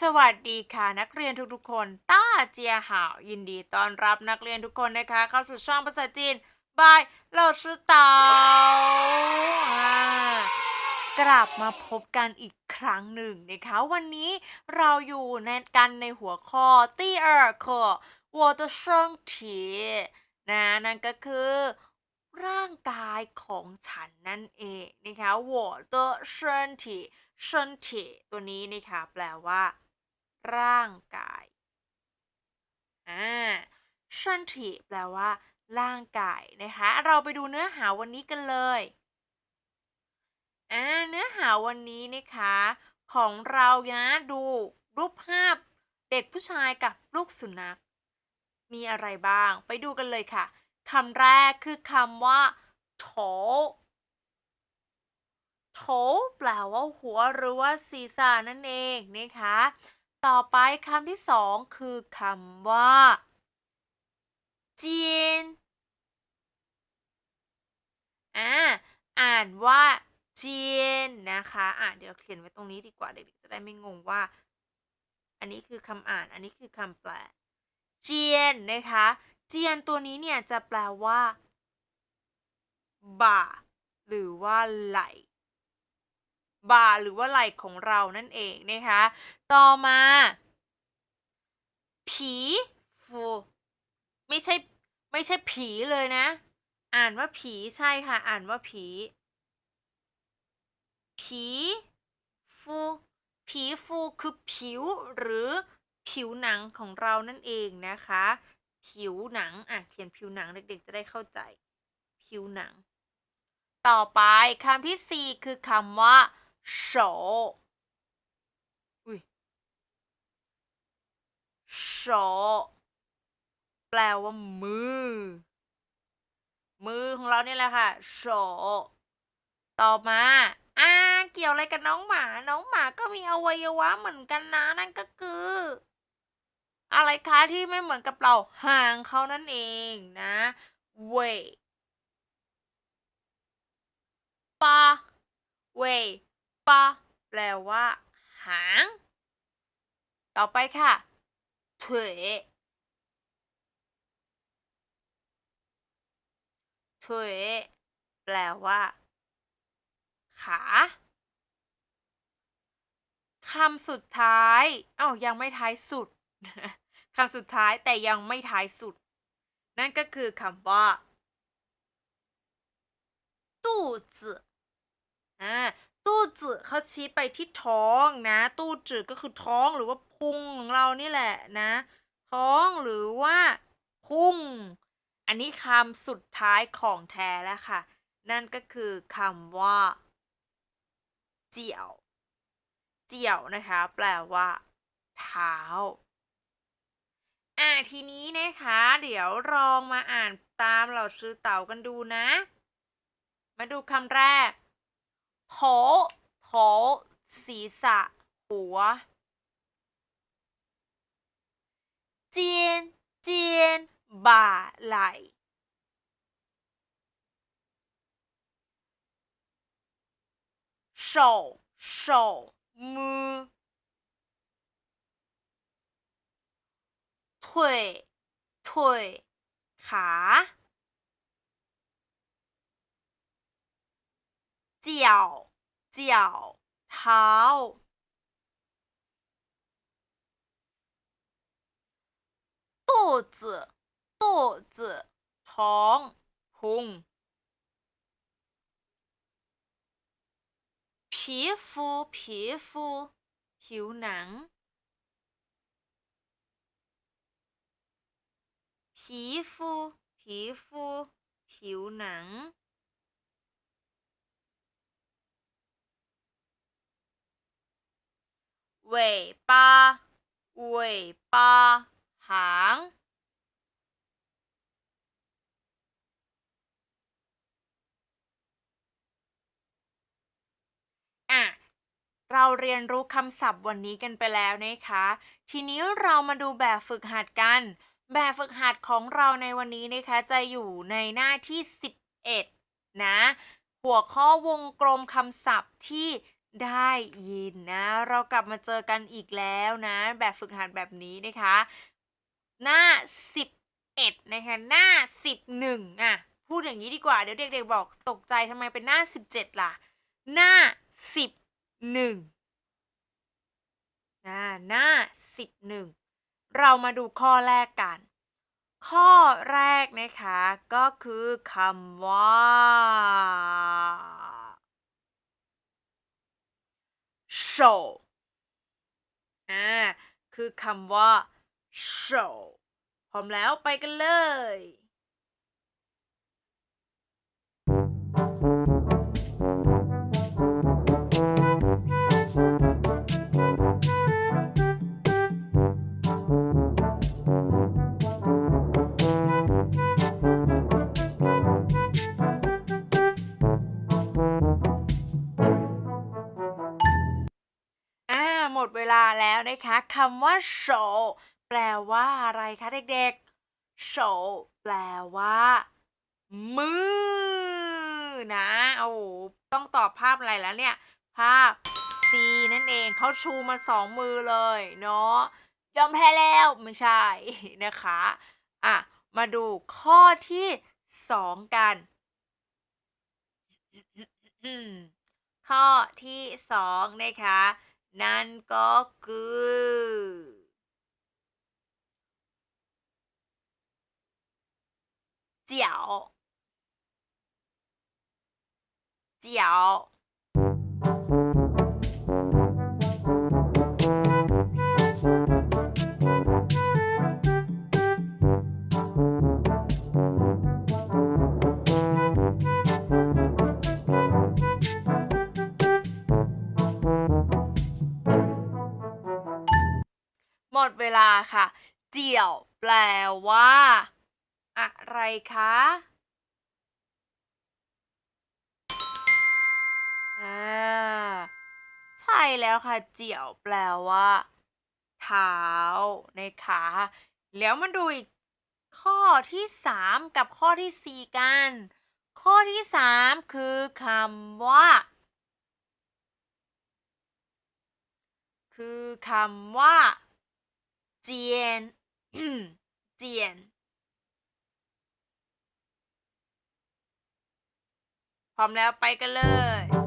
สวัสดีค่ะนักเรียนทุกๆ คน ต้าเจียห่าว ยินดีต้อนรับนักเรียนทุกคนนะคะ เข้าสู่ช่องภาษาจีนบายเหล่าชื่อเตาอ่ากลับมาพบกันอีกครั้งหนึ่งนะคะ วันนี้เราอยู่ในกันในหัวข้อ第二课我的身体นะนั่นก็คือ ร่างกายของฉันนั่นเองนะคะ我的身体身体ตัวนี้นะคะแปลว่า ร่างกายอ่า身体แปลว่า ร่างกายนะคะ เราไปดูเนื้อหาวันนี้กันเลยอ่าเนื้อหาวันนี้นะคะ ของเรานะดูรูปภาพเด็กผู้ชายกับลูกสุนัข มีอะไรบ้าง ไปดูกันเลยค่ะ คำแรกคือคำว่าโถโถแปลว่าหัวหรือว่าศีรษะนั่นเองนะคะ ต่อไปคำที่สองคือคำว่าเจียนอ่าอ่านว่าเจียนนะคะอะเดี๋ยวเขียนไว้ตรงนี้ดีกว่าเด็กๆจะได้ไม่งงว่า อันนี้คือคำอ่าน อันนี้คือคำแปล เจียนนะคะ เจียนตัวนี้เนี่ยจะแปลว่า บ่า หรือว่าไหลบ่าหรือว่าไหล่ของเรานั่นเองนะคะ ต่อมา ผีฟูไม่ใช่ไม่ใช่ผีเลยนะ อ่านว่าผีใช่ค่ะ อ่านว่าผี ผีฟูผีฟูคือผิวหรือผิวหนังของเรานั่นเองนะคะ ผิวหนัง อะ เขียนผิวหนังเด็ก ๆ จะได้เข้าใจ ผิวหนัง ต่อไปคำที่สี่คือคำว่าโฉอุ้ยโฉแปลว่ามือ มือของเราเนี่ยแหละค่ะโฉต่อมาอ่าเกี่ยวอะไรกับน้องหมา น้องหมาก็มีอวัยวะเหมือนกันนะ นั่นก็คือ อะไรคะที่ไม่เหมือนกับเราห่างเขานั่นเองนะเว่ยปาเว่ยปาแปลว่า หาง ต่อไปค่ะ腿腿แปลว่า ขาคำสุดท้ายอ้าวยังไม่ท้ายสุด คำสุดท้ายแต่ยังไม่ท้ายสุด นั่นก็คือคำว่าตู้จืออ่าตู้จืเขาชี้ไปที่ท้องนะ ตู้จืก็คือท้องหรือว่าพุงของเรานี่แหละนะ ท้องหรือว่าพุง อันนี้คำสุดท้ายของแท้แล้วค่ะ นั่นก็คือคำว่า เจียว เจียวนะคะ แปลว่า เท้า อ่าทีนี้นะคะ เดี๋ยวลองมาอ่านตามเราซื้อเต่ากันดูนะ มาดูคำแรกโถโถศีรษะ หัว เจียน เจียน บ่า ไหล่手手มือ 腿腿ขา脚脚เท้า 肚子肚子ท้องพุง皮肤皮肤ผิวหนัง ผิวผิวผิวหนัง เว่ยปาเหาง อะ เราเรียนรู้คำศัพท์วันนี้กันไปแล้วนะคะ ทีนี้เรามาดูแบบฝึกหัดกัน แบบฝึกหัดของเราในวันนี้นะคะจะอยู่ในหน้าที่ 11 นะ หัวข้อวงกลมคำศัพท์ที่ได้ยินนะ เรากลับมาเจอกันอีกแล้วนะ แบบฝึกหัดแบบนี้นะคะ หน้า 11 นะคะ หน้า 11อะพูดอย่างนี้ดีกว่า เดี๋ยวเด็กๆบอกตกใจทำไมเป็นหน้า 17 ล่ะ หน้า 11อ่าหน้า 11 เรามาดูข้อแรกกัน ข้อแรกนะคะก็คือคำว่า手อ่า คือคำว่า手พร้อมแล้วไปกันเลยำว่าโฉแปลว่าอะไรคะเด็กๆโฉแปลว่า มือ นะโอ้โหต้องตอบภาพอะไรแล้วเนี่ย ภาพ C นั่นเองเขาชูมาสองมือเลยเนาะยอมแพ้แล้วไม่ใช่นะคะอะมาดูข้อที่สองกัน ข้อที่สองนะคะ นั่นก็คือ เจียว เจียว ค่ะ เจียวแปลว่า อะไรคะอ่าใช่แล้วค่ะ เจียวแปลว่า เท้านะคะ แล้วมาดูอีกข้อที่สามกับข้อที่สี่กัน ข้อที่สามคือคำว่า คือคำว่า เจียนเจียน พร้อมแล้วไปกันเลย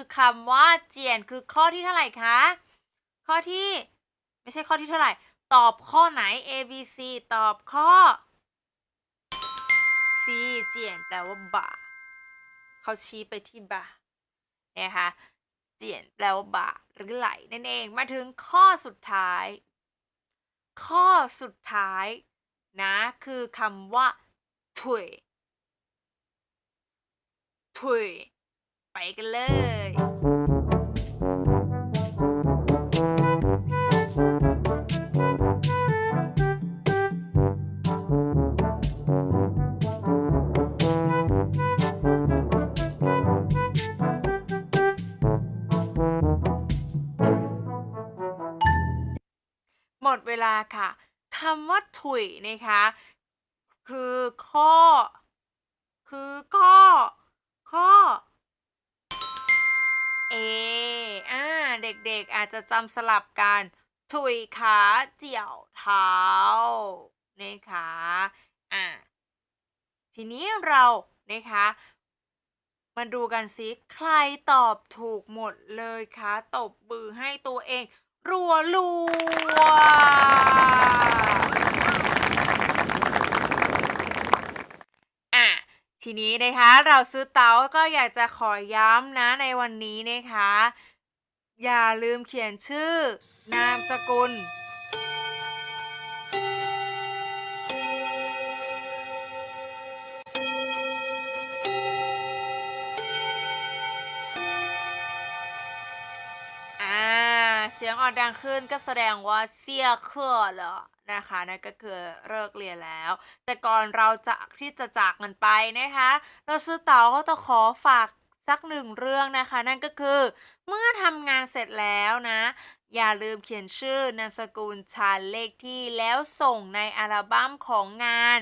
คือคำว่าเจียนคือข้อที่เท่าไหร่คะ ข้อที่ไม่ใช่ข้อที่เท่าไหร่ ตอบข้อไหน A B C ตอบข้อ C เจียนแปลว่าบ่าเขาชี้ไปที่บ่านะคะเจียนแปลว่าบ่าหรือไหลนั่นเองมาถึงข้อสุดท้าย ข้อสุดท้ายนะคือคำว่าถุยถุย ไปกันเลยหมดเวลาค่ะคำว่าถุยนะคะ คือข้อ คือข้อ ข้อ A อ่าเด็กๆอาจจะจำสลับกันถุยขาเจียวเท้านะคะอ่าทีนี้เรานะคะมาดูกันสิใครตอบถูกหมดเลยคะตบมือให้ตัวเอง รัวรัวอะ ทีนี้นะคะเราซื้อเตาก็อยากจะขอย้ำนะในวันนี้นะคะ อย่าลืมเขียนชื่อนามสกุล อ่า เสียงออกดังขึ้นก็แสดงว่าเสียเคอเหรอ นะคะนั่นก็คือเลิกเรียนแล้ว แต่ก่อนเราจะที่จะจากกันไปนะคะเราซื้อเต๋าก็จะขอฝากสักหนึ่งเรื่องนะคะ นั่นก็คือเมื่อทำงานเสร็จแล้วนะ อย่าลืมเขียนชื่อนามสกุลชานเลขที่แล้วส่งในอัลบั้มของงาน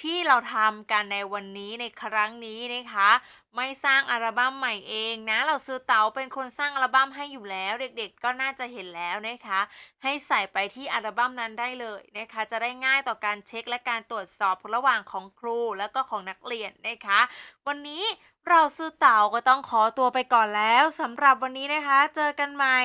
ที่เราทำกันในวันนี้ในครั้งนี้นะคะ ไม่สร้างอัลบั้มใหม่เองนะ เราซื้อเต๋าเป็นคนสร้างอัลบั้มให้อยู่แล้ว เด็กๆ ก็น่าจะเห็นแล้วนะคะ ให้ใส่ไปที่อัลบั้มนั้นได้เลยนะคะ จะได้ง่ายต่อการเช็คและการตรวจสอบระหว่างของครูแล้วก็ของนักเรียนนะคะ วันนี้เราซื้อเต๋าก็ต้องขอตัวไปก่อนแล้วสำหรับวันนี้นะคะ เจอกันใหม่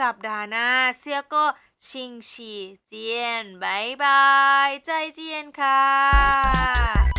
สัปดาห์หน้าเซียก็ ชิงชีเจียนบายบาย ใจเจียนค่ะ